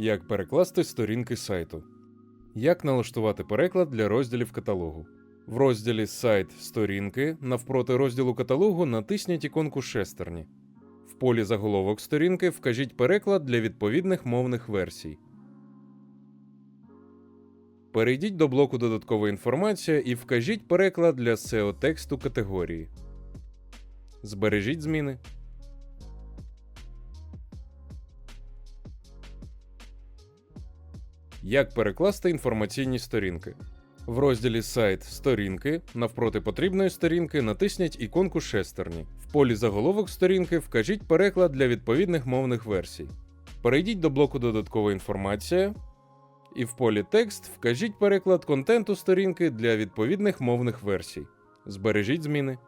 Як перекласти сторінки сайту. Як налаштувати переклад для розділів каталогу. В розділі Сайт сторінки навпроти розділу каталогу натисніть іконку шестерні. В полі заголовок сторінки вкажіть переклад для відповідних мовних версій. Перейдіть до блоку Додаткова інформація і вкажіть переклад для SEO тексту категорії. Збережіть зміни. Як перекласти інформаційні сторінки. В розділі Сайт сторінки навпроти потрібної сторінки натисніть іконку шестерні. В полі заголовок сторінки вкажіть переклад для відповідних мовних версій. Перейдіть до блоку Додаткова інформація і в полі Текст вкажіть переклад контенту сторінки для відповідних мовних версій. Збережіть зміни.